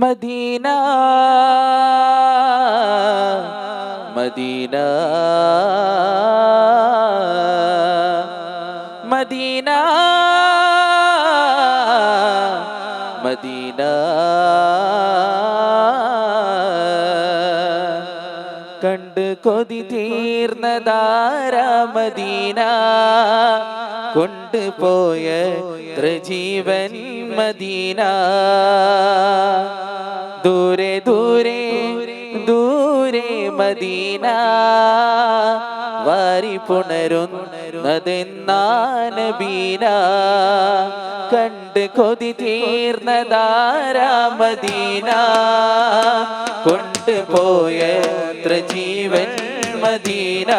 Medina. Medina. Medina. Medina. கண்டு கொதித்தே തീർന്നതാരാ Medina? കൊണ്ടുപോയ ത്രിജീവൻ Medina. ദൂരെ ദൂരെ ദൂരെ മദീന. വാരി പുണരുന്നതെന്നാനബീന കണ്ട് കൊതി തീർന്നതാരാ മദീന? കൊണ്ടുപോയ ജീവൻ മദീന.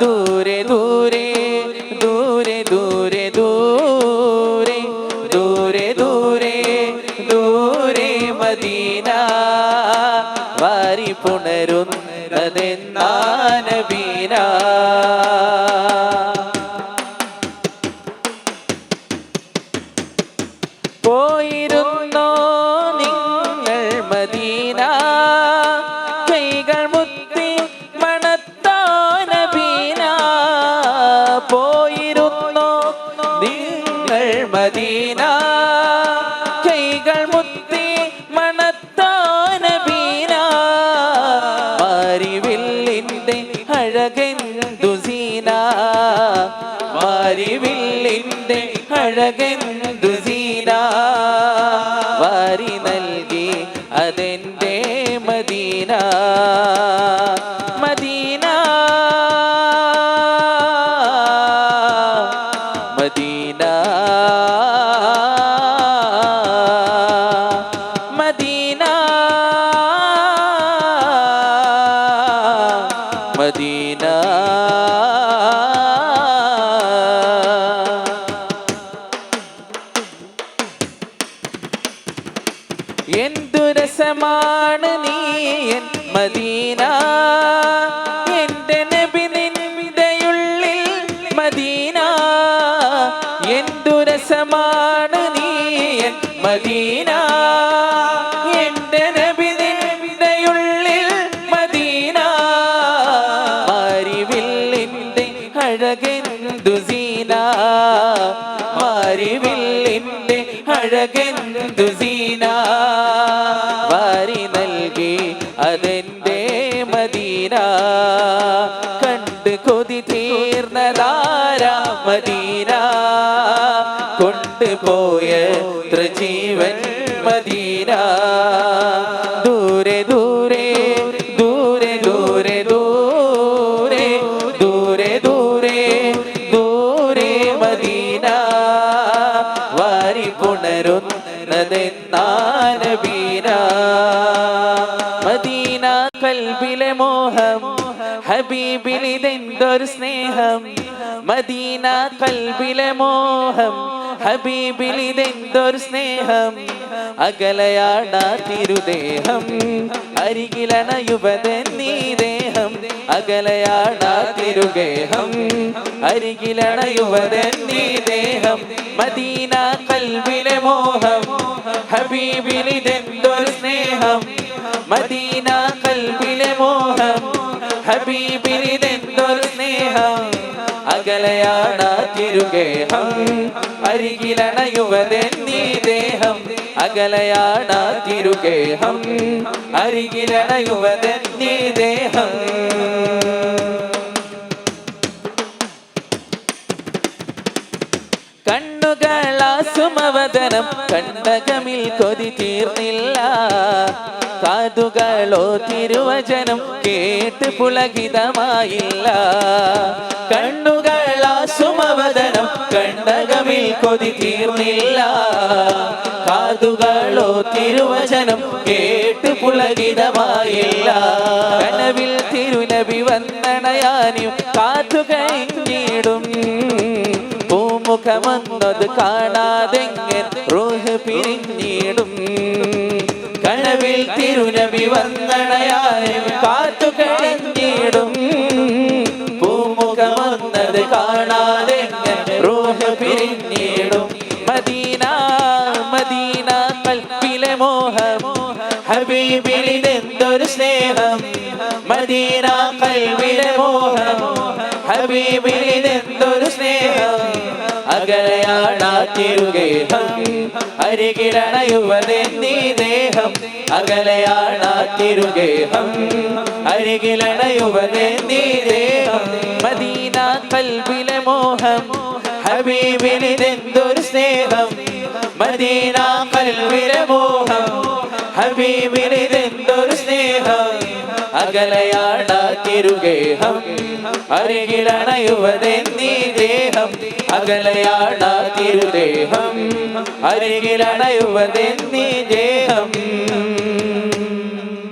ദൂരെ ദൂരെ ദൂരെ ദൂരെ ദൂരെ ദൂരെ ദൂരെ ദൂരെ മദീന. വാരി പുണരുന്നതെന്നാനബീന പോയിരുന്നോ നിങ്ങൾ മദീന? മദീന. കൈകൾ മുത്തി മണത്താനബീന മാരിവില്ലിന്റെ അഴകെന്തു സീന. മാരിവില്ലിന്റെ അഴകെന്തു സീന. വാരി നൽകി അതെന്റെ മദീന. എന്തുരസമാണ് നീ മദീന അഴകെന്തു സീന? വാരി നൽകി അതെന്റെ മദീന. കണ്ട് കൊതി തീർന്നതാരാ മദീന? കൊണ്ടുപോയ ത്രിജീവൻ മദീന. ദൂരെ ദൂരെ പുണരുന്നതെന്നാനബീന മദീന കൽബിലെ മോഹം ഹബീബിലിതെന്തൊരു സ്നേഹം. മദീന കൽബിലെ മോഹം ഹബീബിലിതെന്തൊരു സ്നേഹം. അകലയാട തിരുദേഹം അരികിലണ യുവതൻ നീ ദേഹം. അകലയാണ തിരുഗേഹം അരികിലണ യുവതൻ നീ ദേഹം. മദീന കൽബിലെ മോഹം ഹബീബിലിതെന്തൊരു സ്നേഹം? മദീന കൽബിലെ മോഹം. ഹബീബിലിതെന്തൊരു സ്നേഹം? അകലയാണ തിരുഗേഹം. അരികിലണയുവതൻ നീ ദേഹം. അകലയാണ തിരുഗേഹം. അരികിലണയുവതൻ നീ ദേഹം. കണ്ണുകളാസുമവദനം കണ്ടകമിൽ കൊതി തീർന്നില്ല. കാതുകളോ തിരുവചനം കേട്ട് പുളകിതമായില്ല. കണ്ണുകളാസുമവതനം കണ്ടകമിൽ കൊതി തീർന്നില്ല. കാതുകളോ തിരുവചനം കേട്ട് പുളകിതമായില്ല. കനവിൽ തിരുനബി വന്നണയാനും കാത്തു കഴിഞ്ഞിടും കാണാതെ റൂഹ് പിരിഞ്ഞിടും. കനവിൽ തിരുനബി വന്നണയായും കാത്തു കഴിഞ്ഞിടും പൂമുഖമെന്നത് കാണാതെങ്ങൻ റോഹ് പിരിഞ്ഞിടും. മദീന മദീന കൽപ്പിലെ മോഹം. ഹബീബിലിതെന്തൊരു സ്നേഹം. മദീന കൽവിലെ മോഹം. സ്നേഹം തിരുഗേഹം അരികിലണയുവതെന്നീ ദേഹം. തിരുഗേഹം അരികിലണയുവതെന്നീ ദേഹം. മദീന കൽവിലെ മോഹം. ഹബീബിനിതെന്തൊരു സ്നേഹം. മദീന കൽവിലെ മോഹം. ഹബീബിനിതെന്തൊരു സ്നേഹം. അകലയാട തിരുഗേഹം അരികിലണയുവതെന്നീ ദേഹം അകലയാട